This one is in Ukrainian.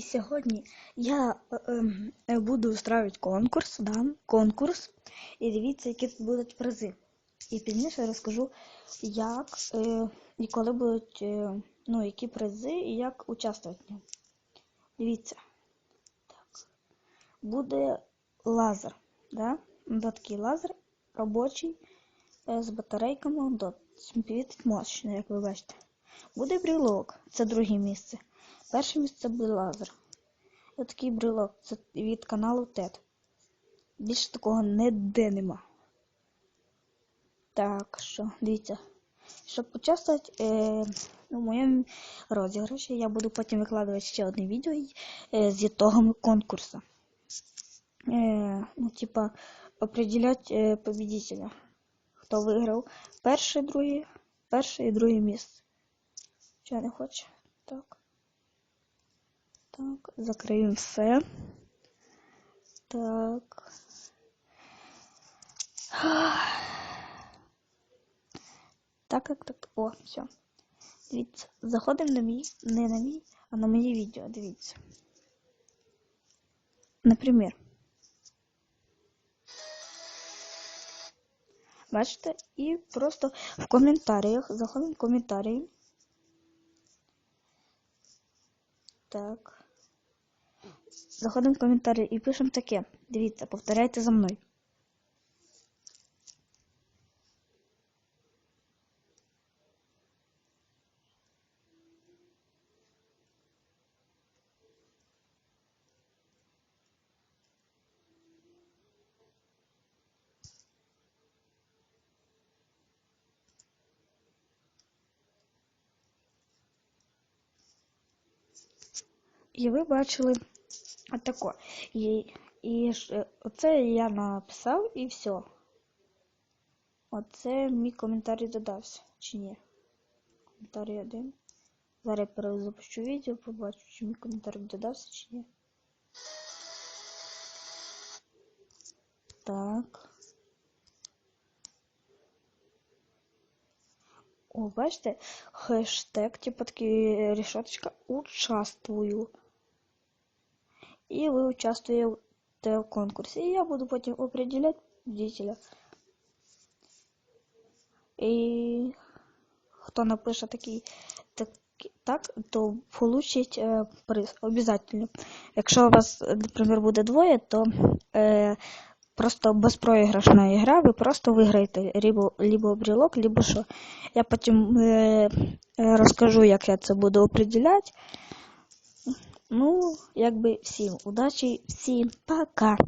Сьогодні я е, ем, е, буду устраивати конкурс, да, конкурс. І дивіться, які тут будуть призи. І пізніше розкажу, як е, і коли будуть, е, ну, які призи і як участвувати в ньому. Дивіться. Так. Буде лазер. Да? Такий лазер робочий е, з батарейками. До світить мощно, як ви бачите. Буде брілок, це друге місце. Перше місце буде лазер. Ось такий брелок. Це від каналу TED. Більше такого ніде нема. Так що, дивіться. Щоб участвувати е, у моєму розіграші, я буду потім викладувати ще одне відео е, з ітогами конкурсу. Е, ну, типа, определять е, победителя. Хто виграв перше, друге, перше і друге місце. Чого не хоче? Так. Так, закриємо все. Так. Так, так, так. О, все. Дивіться. Заходимо на мій, не на мій, а на моє відео. Дивіться. Наприклад. Бачите? І просто в коментарях. Заходимо в коментарі. Так. Заходимо в коментарі і пишемо таке. Дивіться, повторяйте за мною. І ви бачили отако. І, і оце я написав і все. Оце мій коментарій додався, чи ні? Коментарій один. Зараз я перезапущу відео, побачу, чи мій коментарій додався, чи ні. Так. О, бачите, хештег, типу такий решеточка участвую. І ви участвуєте в конкурсі. І я буду потім определяти победителя. І хто напише такий так, так то получить е, приз обов'язково. Якщо у вас, наприклад, буде двоє, то е, просто безпроіграшна гра, ви просто виграєте либо, либо брелок, либо що. Я потім е, розкажу, як я це буду определяти. Ну, якби всім удачі, всім пока!